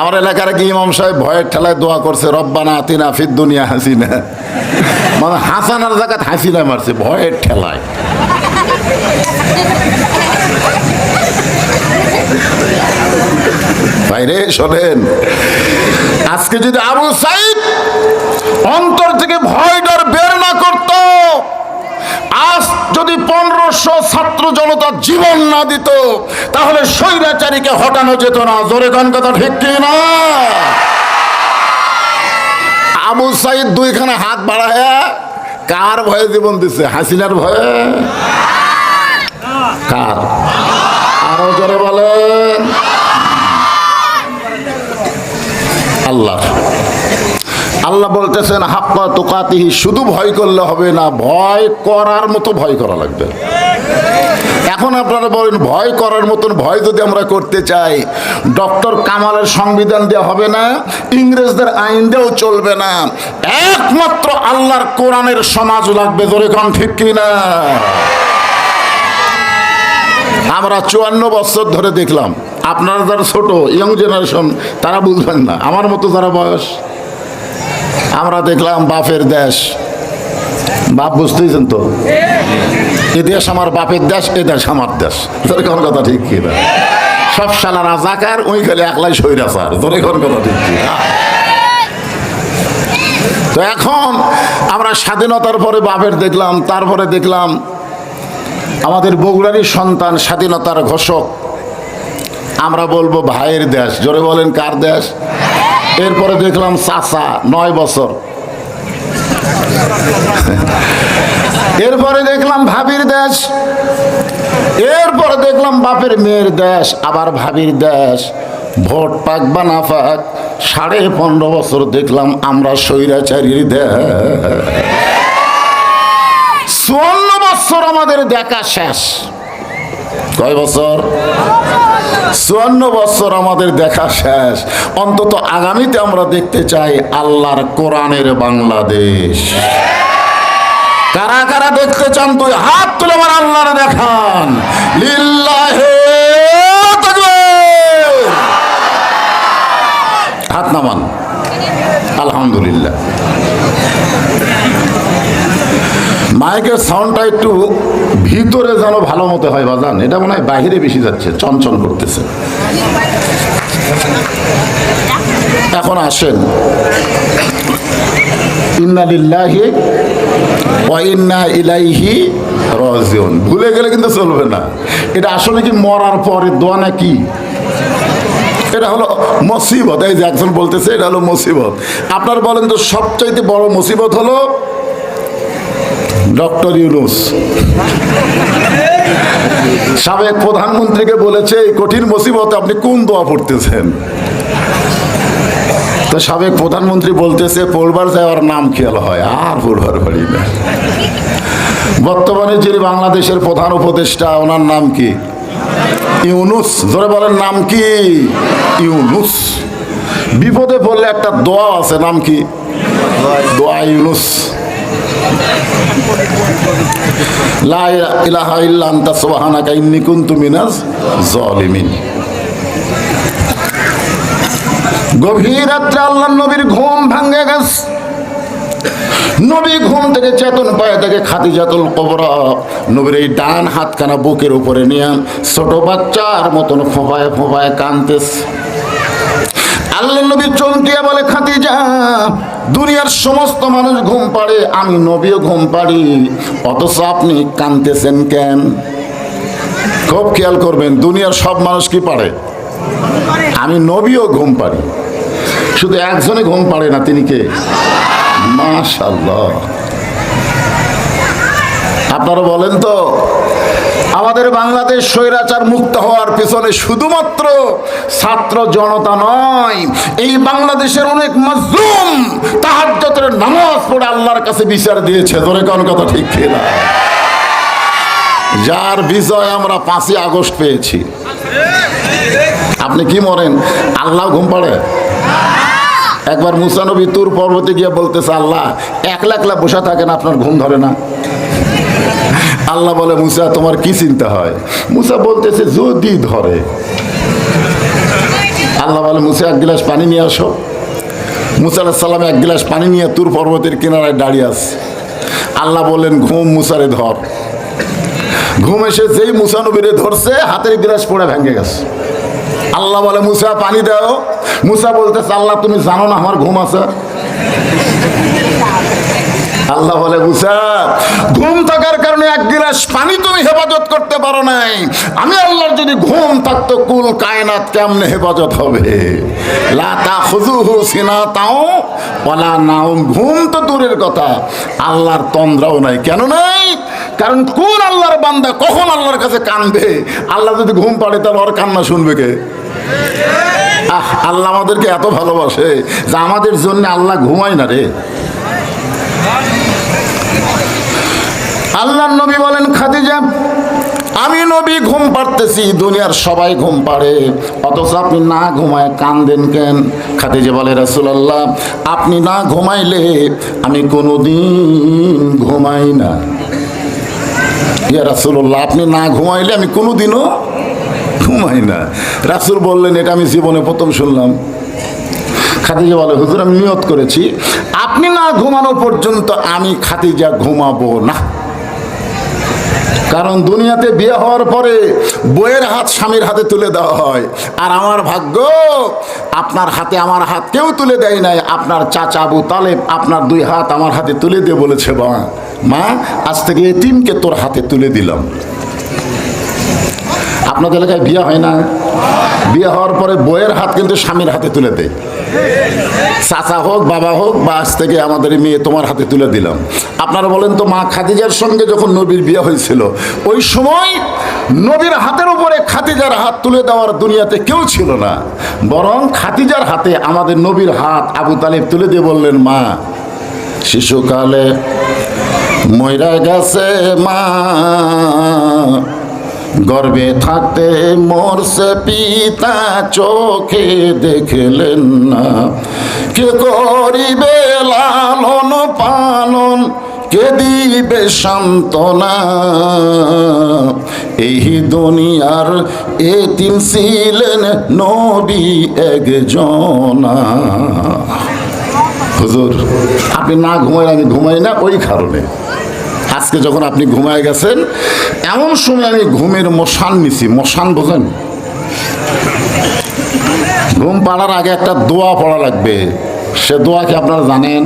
আমার এলাকার কি ইমাম সাহেব ভয়ের ঠেলায় দোয়া করছে, রব্বানা আতিনা ফির দুনিয়া হাসিনা। মানে হাসানার জায়গাত হাসিনা মারছে ভয়ের ঠেলায়। বাইরে শোনেন, আজকে যদি আবু সাইদ অন্তর থেকে ভয় ডর বের না করত আজ যদি পনেরোশো ছাত্র জনতা জীবন না দিত, তাহলে স্বৈরাচারীকে হটানো যেত না। জোরে গান কথা ঠিক না? আবু সাইদ দুইখানে হাত বাড়ায়, কার ভয়ে জীবন দিছে? হাসিনার ভয়ে? কার? আরও জোরে বলেন। আল্লাহ। আল্লাহ বলতেছেন, হাক্কা তোকাতিহি, শুধু ভয় করলে হবে না, ভয় করার মতো ভয় করা লাগবে। এখন আপনারা বলেন, ভয় করার মতন ভয় যদি আমরা করতে চাই, ডক্টর কামালের সংবিধান দেওয়া হবে না, ইংরেজদের আইন দিয়েও চলবে না, একমাত্র আল্লাহর কোরআনের সমাজ লাগবে ধরে কোন ঠিক কিনা? আমরা চুয়ান্ন বছর ধরে দেখলাম, আপনারা যারা ছোট ইয়ং জেনারেশন তারা বুঝবেন না, আমার মতো যারা বয়স আমরা দেখলাম বাপের দেশ। বাপ বুঝতেইছেন তো? এ দেশ আমার বাপের দেশ, এ দেশ আমার দেশ। তোর কোন কথা ঠিক কি না? সব সালা রাজাকার ওই খালি একলাই সৈরাচার তোর কোন কথা ঠিক কি না? তো এখন আমরা স্বাধীনতার পরে বাপের দেখলাম, তারপরে দেখলাম আমাদের বগুড়ারই সন্তান স্বাধীনতার ঘোষক। আমরা বলব ভাইয়ের দেশ। জোরে বলেন, কার দেশ? এরপরে দেখলাম চাচা, নয় বছর। এরপরে দেখলাম ভাবির দেশ। এরপরে দেখলাম বাপের মেয়ের দেশ, আবার ভাবির দেশ। ভোট পাক বা না পাক, সাড়ে পনেরো বছর দেখলাম আমরা স্বৈরাচারীর দেশ। চুয়ান্ন বছর আমাদের দেখা শেষ। কয় বছর? চুয়ান্ন বছর আমাদের দেখা শেষ। অন্তত আগামীতে আমরা দেখতে চাই আল্লাহর কোরআনের বাংলাদেশ। কারা কারা দেখতে চান, তুই হাত তুলে আমার আল্লাহর দেখান। হাত নামান। আলহামদুলিল্লাহ। মাইকের সাউন্ডটা একটু ভিতরে যেন ভালো মতো হয়, বাজান। এটা মনে হয় বাহিরে বেশি যাচ্ছে চঞ্চল করতেছে। এখন আসেন। ভুলে গেলে কিন্তু চলবে না। এটা আসলে কি মরার পরে দোয়া নাকি? এটা হলো মুসিবত। এই যে একজন বলতেছে, এটা হলো মুসিবত। আপনার বলেন তো, সবচাইতে বড় মুসিবত হলো ডক্টর ইউনুস। সাবেক প্রধানমন্ত্রীকে বলেছে, এই কঠিন মুসিবতে আপনি কোন দোয়া পড়তেছেন? তো সাবেক প্রধানমন্ত্রী বলতেছে, পড়বার যাওয়ার নাম খেয়াল হয়, আর পড়বার পারি না। বর্তমানে যিনি বাংলাদেশের প্রধান উপদেষ্টা, ওনার নাম কি? ইউনুস। ধরে বলেন, নাম কি? ইউনুস। বিপদে পড়লে একটা দোয়া আছে, নাম কি? দোয়া ইউনুস। লা গভীর নবীর গেছে। নবী ঘুম থেকে চেতন পায়ে কবরা। নবীর এই ডান হাতখানা বুকের উপরে নিয়ে ছোট বাচ্চার মতন ফোঁপায় ফোঁপায় কানতেছে আল্লাহ নবী চমকিয়া বলে, খাদিজা দুনিয়ার সমস্ত মানুষ ঘুম পাড়ে, আমি নবীও ঘুম পাড়ি। অথচ আপনি কানতেছেন কেন? খুব খেয়াল করবেন, দুনিয়ার সব মানুষ কি পারে? আমি নবীও ঘুম পাড়ি। শুধু একজনে ঘুম পাড়ে না, তিনি কে? মাশাল্লাহ আপনারা বলেন তো আমাদের বাংলাদেশ স্বৈরাচার মুক্ত হওয়ার পেছনে শুধুমাত্র ছাত্র জনতা নয়, এই বাংলাদেশের অনেক মাজলুম তাহাজ্জতের নামাজ পড়ে আল্লাহর কাছে বিচার দিয়েছে। ধরে কোন কথা ঠিক কিনা যার বিজয় আমরা পাঁচই আগস্ট পেয়েছি। আপনি কি মরেন? আল্লাহ ঘুম পাড়ে? একবার মুসানবী তুর পর্বতে গিয়ে বলতেছে, আল্লাহ, একলা একলা বসে থাকেন, আপনার ঘুম ধরে না। আল্লাহ বলে, মুসা, তোমার কি চিন্তা হয়? মুসা বলতেছে, যদি ধরে। আল্লাহ বলে, মুসা, এক গ্লাস পানি নিয়ে আসো। মুসা সাল্লাম এক গ্লাস পানি নিয়ে তুর পর্বতের কিনারায় দাঁড়িয়ে আছে। আল্লাহ বললেন, ঘুম মুসারে ধর। ঘুম এসে যেই মুসা নবীরে ধরছে, হাতের গ্লাস পড়ে ভেঙে গেছে। আল্লাহ বলে, মুসা, পানি দাও। মুসা বলতেছে, আল্লাহ, তুমি জানো না আমার ঘুম আছে? আল্লাহ বলে মুসা ঘুম থাকার কারণে এক গিলাস পানি তুমি হেফাজত করতে পারো নাই। আমি আল্লাহর যদি ঘুম থাকতো, কুল কায়নাত কেমনে হেফাজত হবে? লা তাখুযুহু সিনাতাও, ওয়ালা নাউম ঘুম তো দূরের কথা, আল্লাহর তন্দ্রাও নাই। কেন নাই? কারণ কোন আল্লাহর বান্দা কখন আল্লাহর কাছে কানবে? আল্লাহ যদি ঘুম পাড়ে, তাহলে ওর কান্না শুনবে কে? আহ, আল্লাহ আমাদেরকে এত ভালোবাসে যে আমাদের জন্য আল্লাহ ঘুমায় না রে। আল্লাহর নবী বলেন, খাদিজা, আমি নবী ঘুম পাড়তেছি, দুনিয়ার সবাই ঘুম পাড়ে। অথচ আপনি না ঘুমায় কান্দেন কেন? খাদিজা বলে, রাসূলুল্লাহ, আপনি না ঘুমাইলে আমি কোনোদিন ঘুমাই না। ইয়া রাসূলুল্লাহ, আপনি না ঘুমাইলে আমি কোনোদিনও ঘুমাই না। রাসূল বললেন, এটা আমি জীবনে প্রথম শুনলাম। খাদিজা বলে, হুজুর, আমি নিয়ত করেছি আপনি না ঘুমানো পর্যন্ত আমি খাদিজা ঘুমাবো না। কারণ দুনিয়াতে বিয়ে হওয়ার পরে বইয়ের হাত স্বামীর হাতে তুলে দেওয়া হয়। আর আমার ভাগ্য, আপনার হাতে আমার হাত কেউ তুলে দেয় নাই। আপনার চাচা আবু তালেব আপনার দুই হাত আমার হাতে তুলে দিয়ে বলেছে বা মা, আজ থেকে এতিমকে তোর হাতে তুলে দিলাম। আপনাদের এলাকায় বিয়ে হয় না? বিয়ে হওয়ার পরে বইয়ের হাত কিন্তু স্বামীর হাতে তুলে দেয়। চাচা হোক, বাবা হোক আজ থেকে আমাদের মেয়ে তোমার হাতে তুলে দিলাম। আপনারা বলেন তো, মা খাদিজার সঙ্গে যখন নবীর বিয়ে হয়েছিল, ওই সময় নবীর হাতের উপরে খাদিজার হাত তুলে দেওয়ার দুনিয়াতে কেউ ছিল না। বরং খাদিজার হাতে আমাদের নবীর হাত আবু তালেব তুলে দিয়ে বললেন, মা, শিশুকালে ময়রা গেছে মা। গর্বে থাকতে মরছে পিতা, চোখে দেখলেন না। কে করিবে লালন পালন, কে দিবে সান্ত্বনা? এই দুনিয়ার এতিম ছিলেন নবী একজনা। হুজুর, আপনি না ঘুমাই আমি ঘুমাই না, ওই কারণে। আজকে যখন আপনি ঘুমায় গেছেন, এমন সময় আমি ঘুমের মশান নিছি। মশান বোঝেন? ঘুম পাড়ার আগে একটা দোয়া পড়া লাগবে। সে দোয়া কি আপনারা জানেন?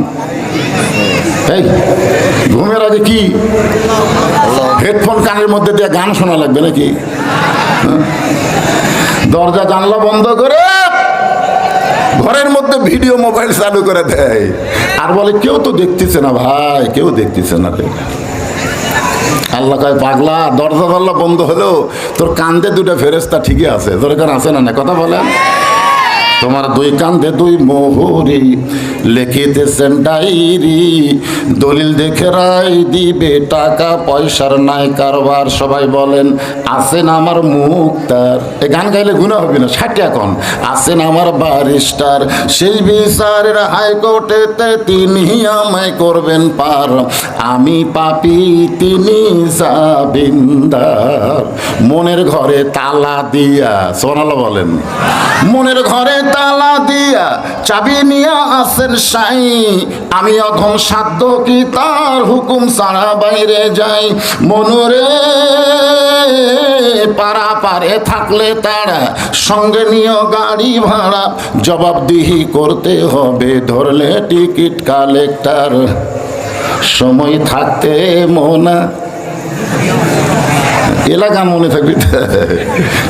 এই, ঘুমের আগে কি? হেডফোন কানের মধ্যে দিয়ে গান শোনা লাগবে নাকি? হ্যাঁ? দরজা জানলা বন্ধ করে ঘরের মধ্যে ভিডিও মোবাইল চালু করে দেয়। আর বলে, কেউ তো দেখতেছে না ভাই, কেউ দেখতেছে না আল্লাহ কয়, পাগলা, দরজা দরলা বন্ধ হলেও তোর কান্দে দুটা ফেরেস্তা ঠিকই আছে। তোর এখানে আছে না না কথা বলেন। তোমার দুই কান্দে দুই মোহরি লিখিতেছেন ডাইরি দলিল দেখে রায় দিবে টাকা, পয়সার নাই কারবার। সবাই বলেন আমার মুক্তার। এ গান গাইলে গুণা হবে না এখন আমার বারিস্টার। সেই বিচারের হাইকোর্টেতে তিনি আমায় করবেন পার। আমি পাপি, তিনি জাবিন্দার মনের ঘরে তালা দিয়া সোনালা বলেন, মনের ঘরে তালা দিয়া চাবি নিয়ে আসেন সাই, আমি অধম সাধ্য কি তার হুকুম ছাড়া বাইরে যাই? মনরে পারা পারে থাকলে তারা সঙ্গে নিয়ে গাড়ি ভাড়া, জবাবদিহি করতে হবে, ধরলে টিকিট কালেক্টর। সময় থাকতে মোনা এলাকা মনে থাকবে।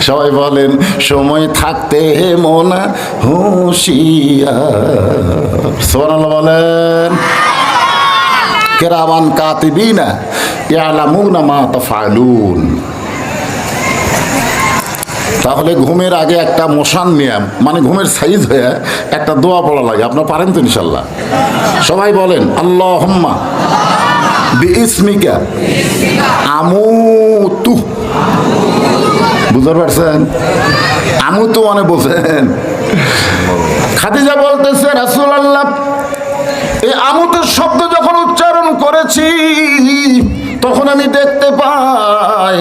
সবাই বলেন, সময় থাকতে মোনা হুঁশিয়ার। সোনাল বলেন কেরামান কাতিবিনা ইয়ালামুনা মা তাফালুন। তাহলে ঘুমের আগে একটা মশান নিয়ম মানে ঘুমের সাইজ হয়ে একটা দোয়া পড়া লাগে। আপনার পারেন তো ইনশাল্লাহ? সবাই বলেন আল্লাহ হম্মা বিস্মিকা আমুতু বুঝতে পারছেন আমুতু মানে বোঝেন খাদিজা বলতেছে রাসুল আল্লাহ এই আমুতের শব্দ যখন উচ্চারণ করেছি, তখন আমি দেখতে পাই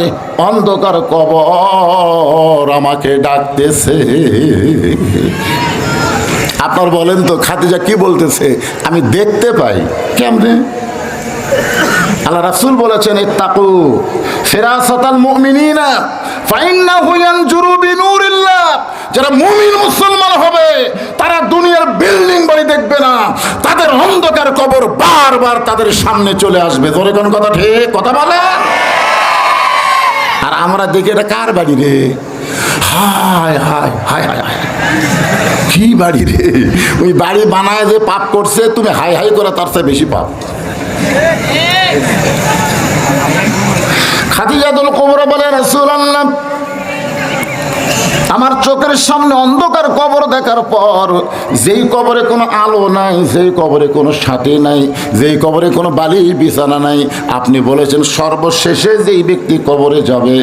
অন্ধকার কবর আমাকে ডাকতেছে। আপনার বলেন তো, খাদিজা কি বলতেছে? আমি দেখতে পাই। কেমনে? আল্লাহ রাসুল বলেছেন, ইত্তাকু ফিরাসাতাল মুমিনিনা, ফাইন্নাহু ইয়ানজুরু বিনুরিল্লাহ। যারা মুমিন মুসলমান হবে, তারা দুনিয়ার বিল্ডিং বাড়ি দেখবে না, তাদের অন্ধকার কবর বারবার তাদের সামনে চলে আসবে। তোরে কোন কথা ঠিক, কথা বলে? আর আমরা দেখি এটা কার বাড়ি রে? হায় হায় হায় হায় হায়। কি বাড়ি রে? ওই বাড়ি বানায় যে পাপ করছে, তুমি হাই হাই করে তার চেয়ে বেশি পাপ। খাদিজাতুল কুবরা বলে রাসূলুল্লাহ আমার চোখের সামনে অন্ধকার কবর দেখার পর, যেই কবরে কোনো আলো নাই, যেই কবরে কোনো সাথী নাই, যেই কবরে কোনো বালি বিছানা নাই, আপনি বলেছেন সর্বশেষে যেই ব্যক্তি কবরে যাবে,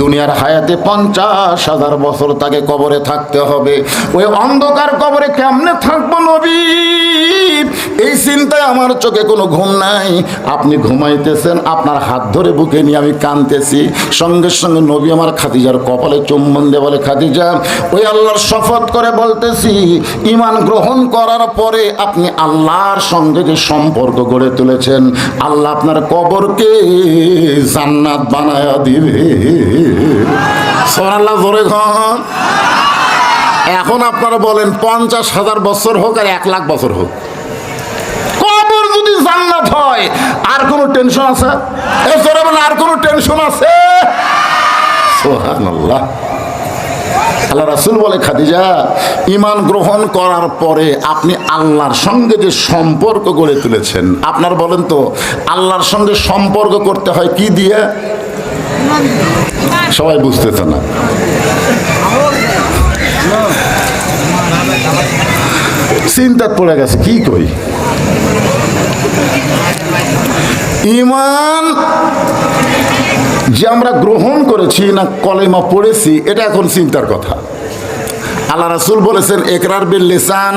দুনিয়ার হায়াতে পঞ্চাশ হাজার বছর তাকে কবরে থাকতে হবে। ওই অন্ধকার কবরে কেমনে থাকব নবী? এই চিন্তায় আমার চোখে কোনো ঘুম নাই। আপনি ঘুমাইতেছেন, আপনার হাত ধরে বুকে নিয়ে আমি কানতেছি সঙ্গে সঙ্গে নবী আমার খাদিজার কপালে চুম্বন দিয়ে বলে খাদিজা, ওই আল্লাহর শপথ করে বলতেছি ইমান গ্রহণ করার পরে আপনি আল্লাহর সঙ্গে যে সম্পর্ক গড়ে তুলেছেন, আল্লাহ আপনার কবরকে জান্নাত বানায়া দিবে। সোনাল্লাহ এখন আপনারা বলেন, পঞ্চাশ হাজার বছর হোক আর এক লাখ বছর হোক। কবর যদি জান্নাত হয়, আর কোনো টেনশন আছে? আর কোনো টেনশন আছে? সোহান আল্লাহ রাসুল বলে, খাদিজা ইমান গ্রহণ করার পরে আপনি আল্লাহর সঙ্গে যে সম্পর্ক গড়ে তুলেছেন, আপনার বলেন তো, আল্লাহর সঙ্গে সম্পর্ক করতে হয় কি দিয়ে? সবাই বুঝতেছে না। চিন্তা পড়ে গেছে, কি কই ইমান যে আমরা গ্রহণ করেছি না কলেমা পড়েছি, এটা এখন চিন্তার কথা। আল্লাহ রাসুল বলেছেন, একরার বিল লেসান,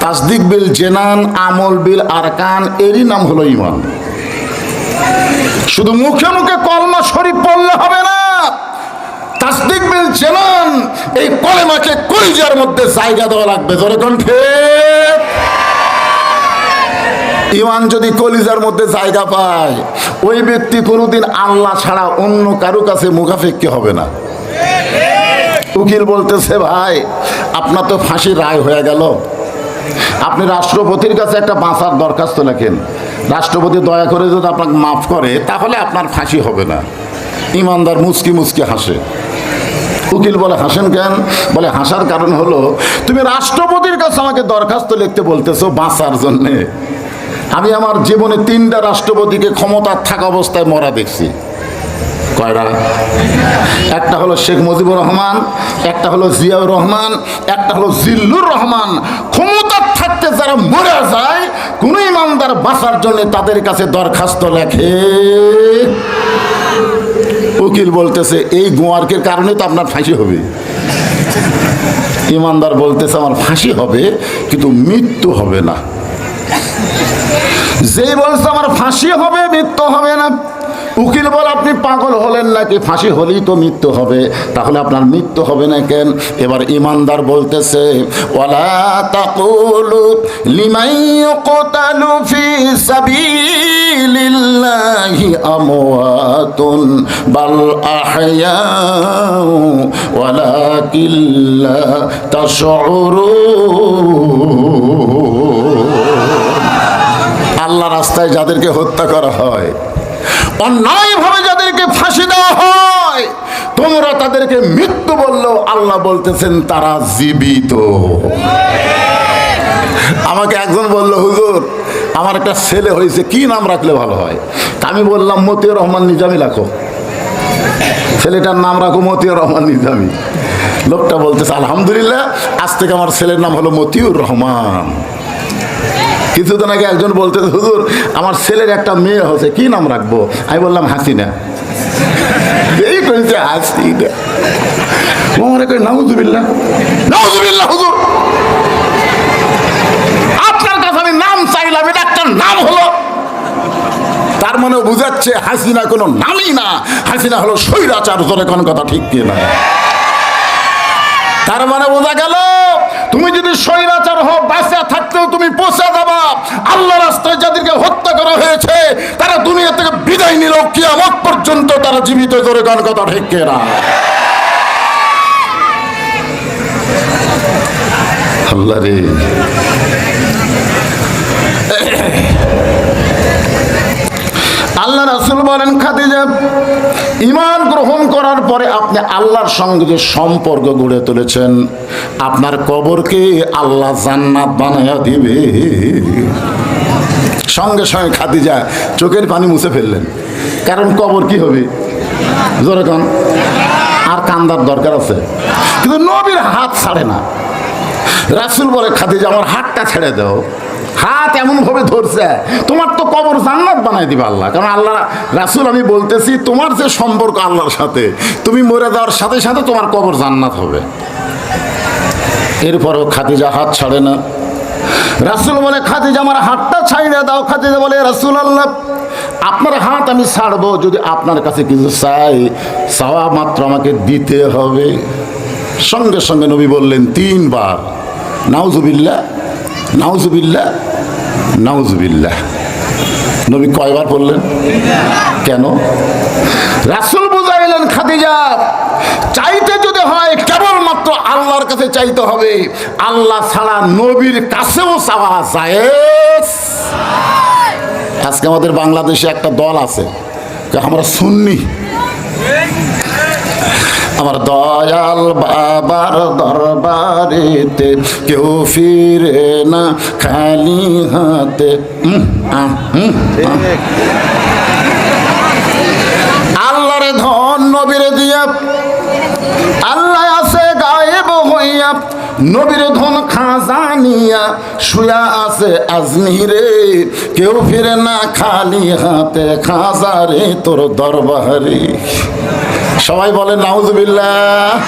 তাসদিক বিল জেনান, আমল বিল আরকান, এরই নাম হলো ইমান শুধু মুখে মুখে কলমা শরীফ পড়লে হবে না। তাসদিক বিল জেনান, এই কলেমাকে কলিজার মধ্যে জায়গা দেওয়া লাগবে। ধরে ইমান যদি কলিজার মধ্যে জায়গা পায়, ওই ব্যক্তি কোনোদিন আল্লাহ ছাড়া অন্য কারও কাছে মুখাফেক্ষি হবে না? উকিল বলতেছে, ভাই, আপনার তো ফাঁসির রায় হয়ে গেল। আপনি রাষ্ট্রপতির কাছে একটা বাঁচার দরখাস্ত লেখেন। রাষ্ট্রপতি দয়া করে যদি আপনাকে মাফ করে, তাহলে আপনার ফাঁসি হবে না। ইমানদার মুচকি মুচকি হাসে। উকিল বলে, হাসেন কেন? বলে, হাসার কারণ হলো, তুমি রাষ্ট্রপতির কাছে আমাকে দরখাস্ত লিখতে বলতেছো বাঁচার জন্যে। আমি আমার জীবনে তিনটা রাষ্ট্রপতিকে ক্ষমতার থাকা অবস্থায় মরা দেখছি। কয়টা? একটা হলো শেখ মুজিবুর রহমান, একটা হলো জিয়াউর রহমান, একটা হলো জিল্লুর রহমান। ক্ষমতার থাকতে যারা মরে যায়, কোন ইমানদার বাঁচার জন্য তাদের কাছে দরখাস্ত লেখে। উকিল বলতেছে, এই গোয়ার্কের কারণে তো আপনার ফাঁসি হবে। ইমানদার বলতেছে, আমার ফাঁসি হবে, কিন্তু মৃত্যু হবে না। যেই বলছে আমার ফাঁসি হবে, মৃত্যু হবে না। উকিল বল, আপনি পাগল হলেন নাকি? ফাঁসি হলেই তো মৃত্যু হবে। তাহলে আপনার মৃত্যু হবে না কেন? এবার ইমানদার বলতেছে, ওয়ালা বাল আল্লাহ রাস্তায় যাদেরকে হত্যা করা হয়, অন্যায়ভাবে যাদেরকে ফাঁসি দেওয়া হয়, তোমরা তাদেরকে মৃত্যু বললেও আল্লাহ বলতেছেন তারা জীবিত। আমাকে একজন বলল, হুজুর, আমার একটা ছেলে হয়েছে, কি নাম রাখলে ভালো হয়? তা আমি বললাম, মতিউর রহমান নিজামি রাখো। ছেলেটার নাম রাখো মতিউর রহমান নিজামি। লোকটা বলতেছে, আলহামদুলিল্লাহ, আজ থেকে আমার ছেলের নাম হলো মতিউর রহমান। কিছুদিন আগে একজন বলতে, হুজুর, আমার ছেলের একটা মেয়ে হচ্ছে কি নাম রাখব? আমি বললাম, হাসিনা। এই করেছে হাসিনা। নাউজুবিল্লাহ। নাউজুবিল্লাহ, হুজুর। আপনার কাছে আমি নাম চাইলাম, এটা একটা নাম হলো। তার মানে বুঝাচ্ছে, হাসিনা কোনো নামই না। হাসিনা হলো স্বৈরাচার কোন কথা ঠিক কি না তার মানে বোঝা গেল তুমি যদি স্বৈরাচার হও বাঁচা থাকতেও তুমি পৌঁছে যাবা আল্লাহ রাস্তায় যাদেরকে হত্যা করা হয়েছে, তারা দুনিয়া থেকে বিদায় নিল, কিয়ামত পর্যন্ত তারা জীবিত ধরে কোন কথা ঠিক কি না আল্লাহ রে। আল্লাহ রাসুল বলেন, খাদিজা ইমান গ্রহণ করার পরে আপনি আল্লাহর সঙ্গে যে সম্পর্ক গড়ে তুলেছেন, আপনার কবরকে আল্লাহ জান্নাত বানায়া দিবে। সঙ্গে সঙ্গে খাদিজা চোখের পানি মুছে ফেললেন। কারণ কবর কি হবে? জোরে আর কান্দার দরকার আছে। কিন্তু নবীর হাত ছাড়ে না। রাসুল বলে, খাদিজা, আমার হাতটা ছেড়ে দাও। হাত এমন ভাবে ধরছে, তোমার তো কবর জান্নাত বানাই দিবে আল্লাহ। কারণ আল্লাহ, রাসুল, আমি বলতেছি, তোমার যে সম্পর্ক আল্লাহর সাথে, তুমি মরে যাওয়ার সাথে সাথে তোমার কবর জান্নাত হবে। এরপরও খাদিজা হাত ছাড়ে না। রাসুল বলে, খাদিজা, আমার হাতটা ছাইড়ে দাও। খাদিজা বলে রাসুল আল্লাহ আপনার হাত আমি ছাড়বো, যদি আপনার কাছে কিছু চাই, চাওয়া মাত্র আমাকে দিতে হবে। সঙ্গে সঙ্গে নবী বললেন, তিনবার নাউজুবিল্লা নাউজুবিল্লা নাউজুবিল্লাহ। নবী কয়বার বললেন? কেন? রাসুল বুঝাইলেন খাদিজা, চাইতে যদি হয়, কেবলমাত্র আল্লাহর কাছে চাইতে হবে। আল্লাহ ছাড়া নবীর কাছেও চাওয়া যায় আজকে আমাদের বাংলাদেশে একটা দল আছে আমরা সুন্নি। আমার দয়াল বাবার দরবারেতে কেউ ফিরে না খালি হাতে। আল্লাহর ধন নবীরে দিয়া, আল্লাহ আছে গায়েব হইয়া, নবীর ধন খাজানিয়া শুয়া আছে আজমিরে। কেউ ফিরে না খালি হাতে খাজারে তোর দরবারে। সবাই বলে নাউজুবিল্লাহ।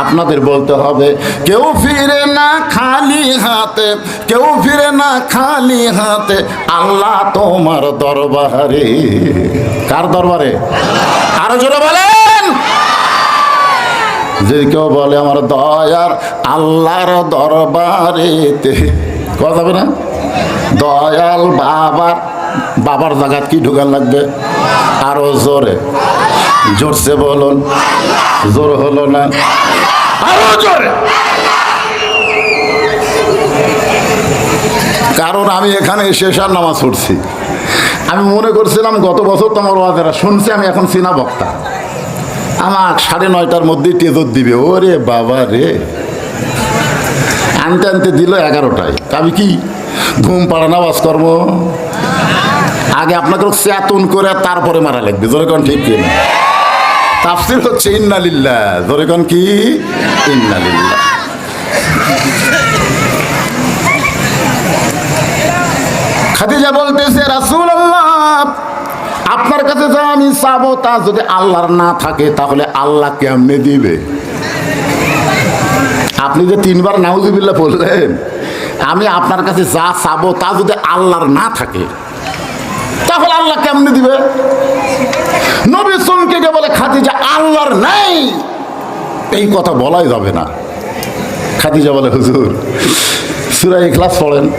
আপনাদের বলতে হবে, কেউ ফিরে না খালি হাতে, কেউ ফিরে না খালি হাতে, আল্লাহ তোমার দরবারে। কার দরবারে? আরও জোরে বলেন। যদি কেউ বলে, আমার দয়ার আল্লাহর দরবারেতে কথা হবে না? দয়াল বাবার বাবার জায়গাত কি ঢুকান লাগবে? আরও জোরে। জোরসে বলুন জোর হলো না। আরও জোরে। কারণ আমি এখানে শেষার নামাজ পড়ছি। আমি মনে করছিলাম গত বছর তোমার ওয়াজেরা শুনছি আমি এখন সিনা বক্তা। আমার সাড়ে নয়টার মধ্যেই টেজর দিবে। ওরে বাবা রে। আনতে আনতে দিল এগারোটায়। আমি কি ঘুম পাড়া নামাজ করব? আগে আপনাকে চেতন করে তারপরে মারা লাগবে। যেরকম ঠিক কিনা? তাফসির হচ্ছে ইন্নালিল্লাহ যেরকম কি? ইন্নালিল্লাহ খাদিজা বলতেছে রাসূল আল্লাহ আপনার কাছে যা আমি চাবো তা যদি আল্লাহর না থাকে, তাহলে আল্লাহ কেমনে দিবে? আপনি যে তিনবার নাউজুবিল্লাহ বললেন, আমি আপনার কাছে যা চাবো তা যদি আল্লাহর না থাকে, তাহলে আল্লাহ কেমনে দিবে? নবী চমকে বলে, খাদিজা, আল্লাহর নাই। এই কথা বলাই যাবে না। খাদিজা বলে, হুজুর সুরাই ক্লাস পড়েন।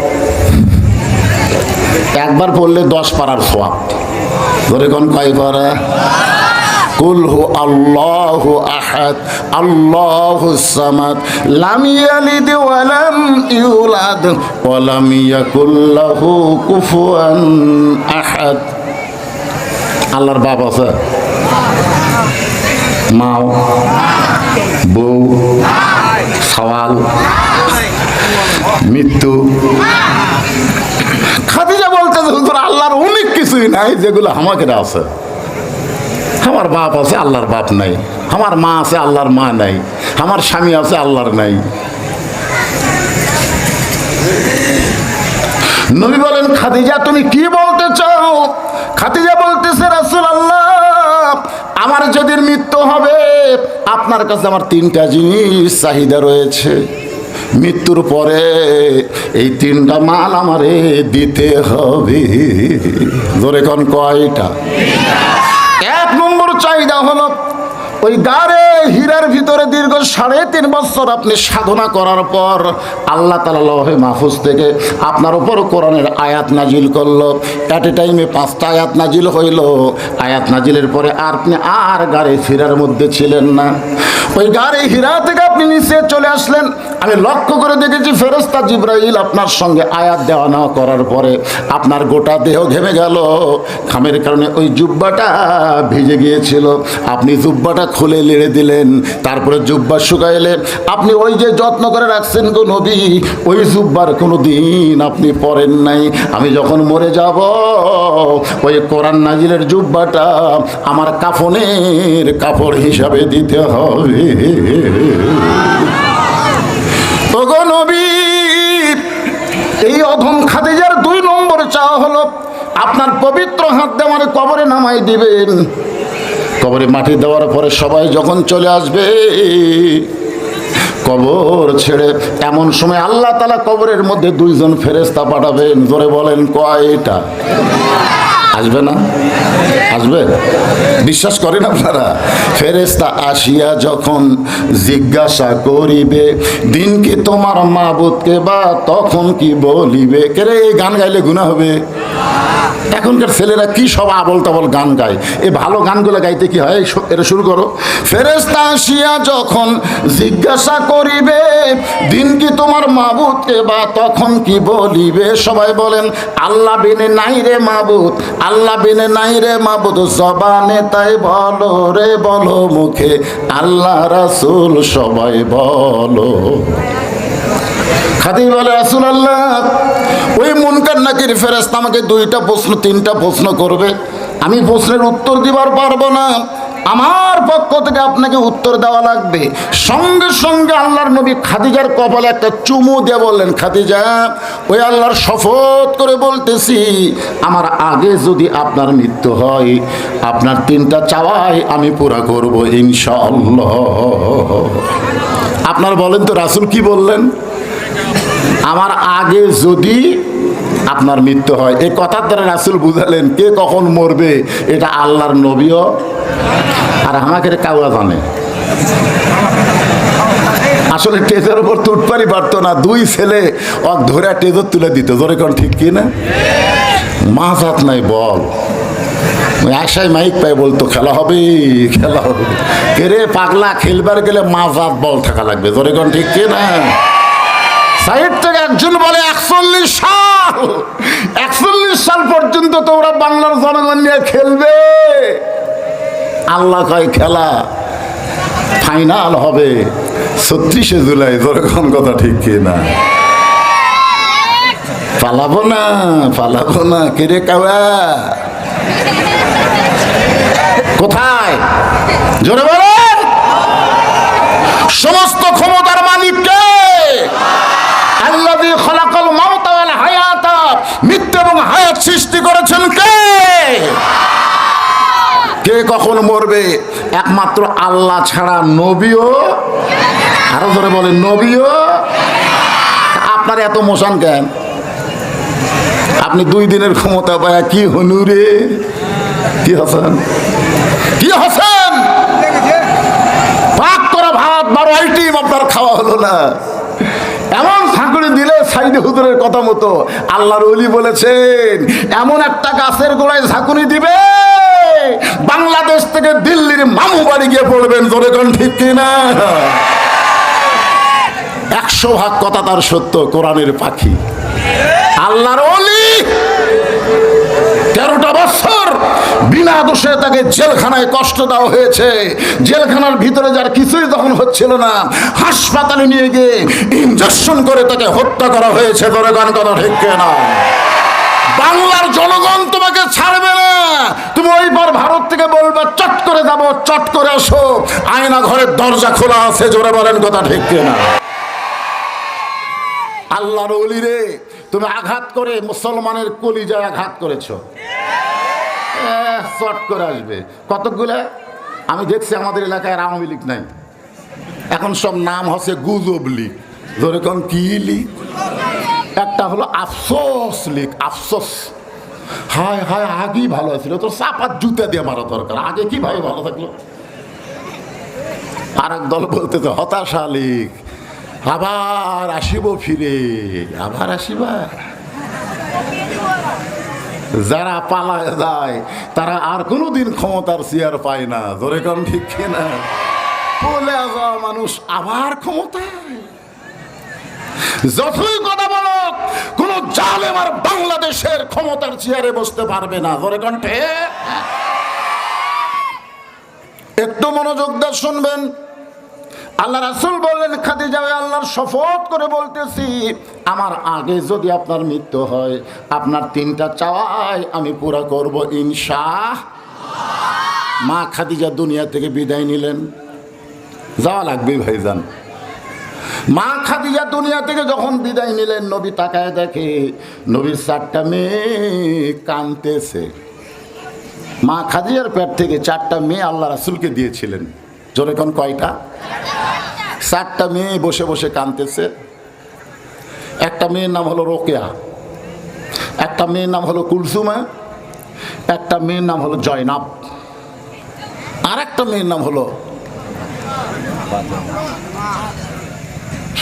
একবার পড়লে দশ পাড়ার সোয়াব। ধরে কোন কয় পারা হু আল্লাহ আহাদ, আল্লাহ ওয়া আহাদ। আল্লাহর বাপ আছে। মাও, বউ, সওয়াল, মৃত্যু। খাদিজা বলতে হুজুর, আল্লাহর অনেক কিছুই নাই যেগুলো আমাকে আছে। আমার বাপ আছে, আল্লাহর বাপ নাই। আমার মা আছে, আল্লাহর মা নাই। আমার স্বামী আছে, আল্লাহর নাই। নবী বলেন, খাদিজা, তুমি কি বলতে চাও? খাদিজা বলতেছে রাসূল আল্লাহ আমার যদি মৃত্যু হবে আপনার কাছে আমার তিনটা জিনিস চাহিদা রয়েছে। মৃত্যুর পরে এই তিনটা মাল আমারে দিতে হবে। ধরে কোন কয়টা এক নম্বর চাহিদা হলো ওই গাড়ে হীরার ভিতরে সাড়ে তিন বছর আপনি সাধনা করার পর আল্লাহ তালা লহে মাহফুজ থেকে আপনার উপর কোরআনের আয়াত নাজিল করল। অ্যাট এ টাইমে পাঁচটা আয়াত নাজিল হইল। আয়াত নাজিলের পরে আর আপনি আর গাড়ি ফিরার মধ্যে ছিলেন না। ওই গাড়ি হীরা থেকে আপনি নিচে চলে আসলেন। আমি লক্ষ্য করে দেখেছি ফেরস্তা জিব্রাইল আপনার সঙ্গে আয়াত দেওয়া না করার পরে আপনার গোটা দেহ ঘেমে গেল। ঘামের কারণে ওই জুব্বাটা ভিজে গিয়েছিল। আপনি জুব্বাটা খুলে লেড়ে দিলেন, তারপরে জুব্বা শুকাইলে। আপনি ওই যে যত্ন করে রাখছেন গো নবী, ওই জুব্বার কোনো দিন আপনি পরেন নাই। আমি যখন মরে যাব, ওই কোরআন নাজিলের জুব্বাটা আমার কাফনের কাপড় হিসাবে দিতে হবে। এই অধম খাদিজার দুই নম্বর চাওয়া হলো, আপনার পবিত্র হাত আমার কবরে নামাই দিবেন। কবরে মাটি দেওয়ার পরে সবাই যখন চলে আসবে, কবর ছেড়ে এমন সময় আল্লাহ তালা কবরের মধ্যে দুইজন ফেরেস্তা পাঠাবেন। ধরে বলেন, কয়টা? আসবে না? আসবে? বিশ্বাস করেন আপনারা? ফেরেস্তা আসিয়া যখন জিজ্ঞাসা করিবে, দিন কি তোমার মাবুদকে বা তখন কি বলিবে? কেরে, এই গান গাইলে গুণা হবে? এখনকার ছেলেরা কি সব আবল তাবল গান গায়? এই ভালো গানগুলো গাইতে কি হয়? এটা শুরু করো। ফেরেস্তা আসিয়া যখন জিজ্ঞাসা করিবে, দিন কি তোমার মাবুদকে বা তখন কি বলিবে? সবাই বলেন, আল্লাহ বিনে নাই রে মাবুদ, আল্লাহ বিনে নাই রে মাবুদ, জবানে তাই বলো রে, বলো মুখে, আল্লাহ রাসূল সবাই বলো। খাদি বলে রাসুল আল্লাহ ওই মুনকার নাকির ফেরেস্তা আমাকে দুইটা প্রশ্ন, তিনটা প্রশ্ন করবে। আমি প্রশ্নের উত্তর দিবার পারব না। আমার পক্ষ থেকে আপনাকে উত্তর দেওয়া লাগবে। সঙ্গে সঙ্গে আল্লাহর নবী খাদিজার কপালে একটা চুমু দিয়ে বললেন, খাদিজা, ওই আল্লাহর শপথ করে বলতেছি, আমার আগে যদি আপনার মৃত্যু হয়, আপনার তিনটা চাওয়াই আমি পুরা করব ইনশাআল্লাহ। আপনার বলেন তো রাসুল কি বললেন? আমার আগে যদি আপনার মৃত্যু হয়। এই কথার দ্বারা রাসুল বুঝালেন, কে কখন মরবে, এটা আল্লাহর নবীও আর আমাকে কাউয়া জানে। আসলে টেজের উপর তো উঠপারি পারতো না, দুই ছেলে অক ধরে টেজর তুলে দিত। জোরে কোন ঠিক কি না? মাছ হাত নাই বল। আশায় মাইক পায় বলতো, খেলা হবে খেলা হবে। কে রে পাগলা, খেলবার গেলে মাছ হাত বল থাকা লাগবে। জোরে কোন ঠিক কি না? সাইড থেকে একজন বলে একচল্লিশ সাল। একচল্লিশ সাল পর্যন্ত তোমরা বাংলার জনগণ নিয়ে খেলবে। আল্লাহ কয়, খেলা ফাইনাল হবে। ছত্রিশে জুলাই যেরকম কথা ঠিক কি না? পালাবো না পালাবো না কেরে কাওয়া? কোথায়? জোরে বলেন সমস্ত ক্ষমতার মালিককে আল্লাযী খলাকাল মাউতা ওয়াল হায়াতা মৃত্যু এবং হায়াত সৃষ্টি করেছেন কে কে কখন মরবে? একমাত্র আল্লাহ ছাড়া নবীও, আরও ধরে বলেন, নবীও। আপনার এত মোশন কেন? আপনি দুই দিনের ক্ষমতা পায় কি হনুরে কি হাসান? কি হাসান? পাক করা ভাত, বারো আইটিম আপনার খাওয়া হলো না। এমন ঝাঁকুড়ি দিলে সাইদে হুজুরের কথা মতো আল্লাহর অলি বলেছেন, এমন একটা গাছের গোড়ায় ঝাঁকুনি দিবে বাংলাদেশ থেকে দিল্লির মামু বাড়ি গিয়ে পড়বেন, জোরে কোন ঠিক কিনা? একশো ভাগ কথা তার সত্য, কোরআনের পাখি। আল্লাহর অলি তেরোটা বছর বিনা দোষে তাকে জেলখানায় কষ্ট দেওয়া হয়েছে। জেলখানার ভিতরে যার কিছুই তখন হচ্ছিল না, হাসপাতালে নিয়ে গিয়ে ইঞ্জেকশন করে তাকে হত্যা করা হয়েছে ধরে গান কথা ঠিক না বাংলার জনগণ তোমাকে ছাড়বে না। তুমি ওইবার ভারত থেকে বলবে, চট করে যাব, চট করে আসো। আয়না ঘরের দরজা খোলা আছে, জোরে বলেন কথা ঠিক না আল্লাহর অলি রে, তুমি আঘাত করে মুসলমানের কলিজায় আঘাত করেছ। চট করে আসবে। কতকগুলো? আমি দেখছি আমাদের এলাকায় আওয়ামী লীগ নাই। এখন সব নাম হচ্ছে গুজব লীগ। যেরকম কি লিখ একটা হলো আফসোস লিখ, আফসোস। হায় হায়, আগেই ভালো ছিল তোর চাপার জুতা দিয়ে মারা দরকার। আগে কি কীভাবে ভালো থাকল? আর এক দল তো হতাশা লিখ। আবার আসিব ফিরে, আবার আসিবা। যারা পালায় যায়, তারা আর কোনোদিন ক্ষমতার চেয়ার পায় না। ধরে কম ঠিক কিনা? বলে যাওয়া মানুষ আবার ক্ষমতায়। যতই কথা বলো কোন জালেম আর বাংলাদেশের ক্ষমতার চেয়ারে বসতে পারবে না। ধরে কণ্ঠে একটু মনোযোগ দিয়ে শুনবেন। আল্লাহ রাসুল বললেন, খাদিজা আল্লাহর শপথ করে বলতেছি, আমার আগে যদি আপনার মৃত্যু হয়, আপনার তিনটা চাওয়াই আমি পুরা করব ইনশাহ মা খাদিজা দুনিয়া থেকে বিদায় নিলেন। যাওয়া লাগবে ভাইজান। মা খাদিজা দুনিয়া থেকে যখন বিদায় নিলেন, নবী তাকায় দেখে, নবীর চারটা মেয়ে কানতেছে মা খাদিজার পেট থেকে চারটা মেয়ে আল্লাহ রাসুলকে দিয়েছিলেন। জোরে কোন কয়টা? চারটা মেয়ে বসে বসে কানতেছে একটা মেয়ের নাম হলো রোকেয়া, একটা মেয়ের নাম হলো কুলসুমা, একটা মেয়ের নাম হলো জয়নাব আর একটা মেয়ের নাম হলো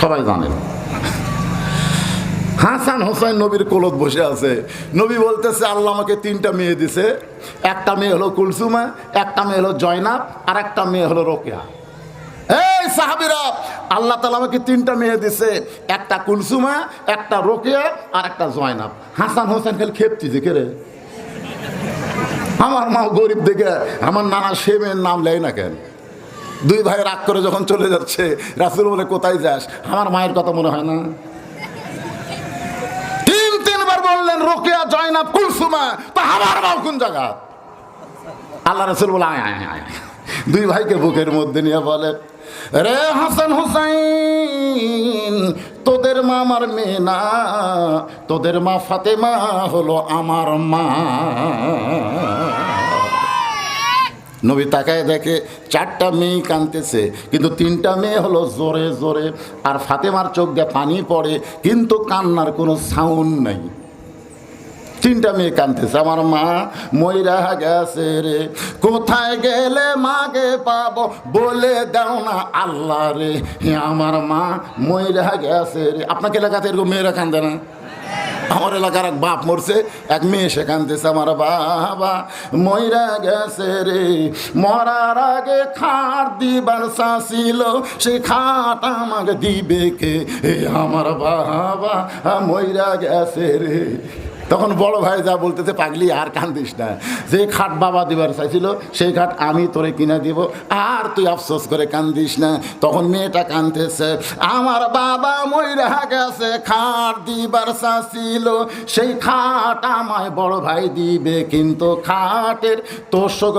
সবাই জানেন হাসান হোসেন নবীর কোলত বসে আছে। নবী বলতেছে, আল্লাহ আমাকে তিনটা মেয়ে দিছে। একটা মেয়ে হলো কুলসুমা, একটা মেয়ে হলো জয়নাব, আর একটা মেয়ে হলো রোকেয়া। এই সাহাবিরা, আল্লাহ তালা আমাকে তিনটা মেয়ে দিছে। একটা কুলসুমা, একটা রোকেয়া, আর একটা জয়নাব। হাসান হোসেন খালি খেপতিছে কে রে। আমার মা গরিব দেখে আমার নানা সে মেয়ের নাম লেয় না কেন? দুই ভাই রাগ করে যখন চলে যাচ্ছে, রাসুল বলে, কোথায় যাস? আমার মায়ের কথা মনে হয় না। তিন, তিনবার বললেন, রোকেয়া, জয়নাব, কুলসুমা, তো আমার মাও কোন জায়গা? আল্লাহ রসুল বলে আয় আয় আয়। দুই ভাইকে বুকের মধ্যে নিয়ে বলে, রে হাসান হুসাইন, তোদের মা আমার মেয়ে না, তোদের মা ফাতেমা হলো আমার মা। নবী তাকায় দেখে চারটা মেয়ে কানতেছে কিন্তু তিনটা মেয়ে হলো জোরে জোরে, আর ফাতেমার চোখ দিয়ে পানি পড়ে, কিন্তু কান্নার কোনো সাউন্ড নাই। তিনটা মেয়ে কানতেছে আমার মা ময়রা গেছে রে, কোথায় গেলে মাকে পাব? বলে দাও না আল্লাহ রে আমার মা ময়রা গেছে রে। আপনাকে এলাকাতে এরকম মেয়েরা কান্দে না? আমার এলাকার এক বাপ মরছে, এক মেয়ে সেখান থেকে আমার বাবা ময়রা গেছে রে। মরার আগে খাট দিবার ছিল সে খাট আমাকে দিবে কে? আমার বাবা ময়রা গেছে রে। তখন বড় ভাই যা বলতেছে, পাগলি, আর কান্দিস না। যে খাট বাবা দিবার চাইছিল, সেই খাট আমি তোরে কিনে দিব। আর তুই আফসোস করে কান্দিস না। তখন মেয়েটা কান্দতেছে আমার বাবা ময়রা গেছে, খাট দিবার চাইছিল। সেই খাট আমায় বড় ভাই দিবে, কিন্তু খাটের তোষক